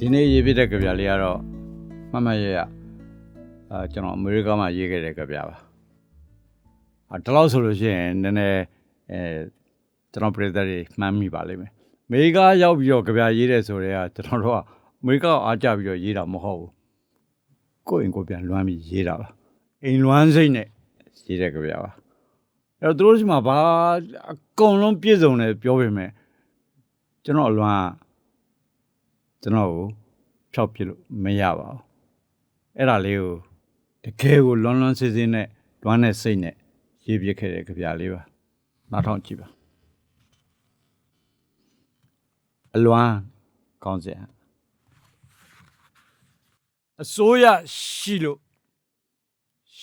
ဒီနေ့ရေးပြတဲ့ကြပြလေးကတော့မှတ်မှတ်ရရအာကျွန်တော်အမေရိကမှာရေးခဲ့တဲ့ကြပြပါအာဒီလောက်ဆိုလို့ရှိရင်နည်းနည်းအဲကျွန်တော်ပြည်သက်တွေမှန်းမိပါလိမ့်မယ်အမေရိကရောက်ပြီးတော့ကြပြရေးတဲ့ဆိုတော့ကျွန်တော်တို့ကအမေရိကကိုအားကြပြီးတော့ရေးတာမဟုတ်ဘူးကိုယ့်အိမ်ကိုယ်ပြန်လွမ်းပြီးရေးတာပါအိမ်လွမ်းစိတ်နဲ့ရေးတဲ့ကြပြပါအဲ့တော့သူတို့ရှိမှာဘာအကုန်လုံးပြည့်စုံတယ်ပြောပေမဲ့ကျွန်တော်အလွမ်းက ကျွန်တော်ကိုဖျောက်ပြစ်လို့မရပါဘူးအဲ့ဒါလေးကိုတကယ်ကိုလွန်လွန်စစ်စစ်နဲ့တွမ်းတဲ့စိတ်နဲ့ရေးပြခဲ့တဲ့ကြပြလေးပါနောက်ထောင်ကြည့်ပါအလွမ်းကောင်းစရာအစိုးရရှိလို့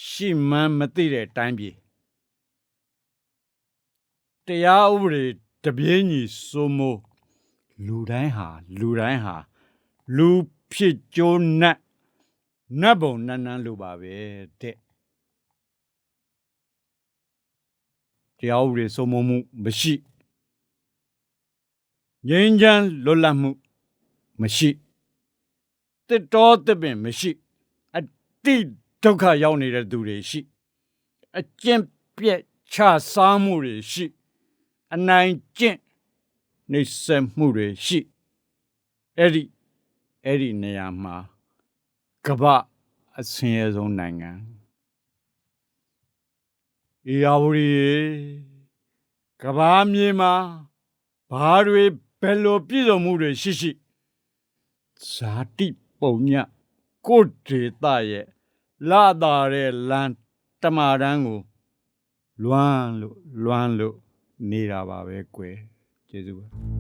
ရှိမှန်းမသိတဲ့အတိုင်းပြည်တရားဥပဒေတပြေးညီစိုးမိုး လူတိုင်းဟာလူတိုင်းဟာလူဖြစ်ကြိုးနတ်နတ်ဘုံနန်းနန်းလိုပါပဲတဲ့တရားဥပဒေစိုးမိုးမှုမရှိငြိမ်းချမ်းလွတ်လပ်မှုမရှိတစ်တော်တစ်ပင်မရှိအတိဒုက္ခရောက်နေတဲ့သူတွေရှိအကျင့်ပြက်ချစားမှုတွေရှိအနိုင်ကျင့် နှိပ်စက်မှုတွေရှိအဲ့ဒီအဲ့ဒီနေရာမှာကမ္ဘာအဆင်းရဲဆုံးနိုင်ငံအေယာဝတီရေကမ္ဘာမြေမှာဘာတွေဘယ်လိုပြည်စုံမှုတွေရှိရှိဇာတိပုံညကိုယ်ဒေတာရဲ့လာတာတဲ့လမ်းတမာတန်းကိုလွမ်းလို့လွမ်းလို့နေတာပါပဲကွယ် ကျေးဇူးပါ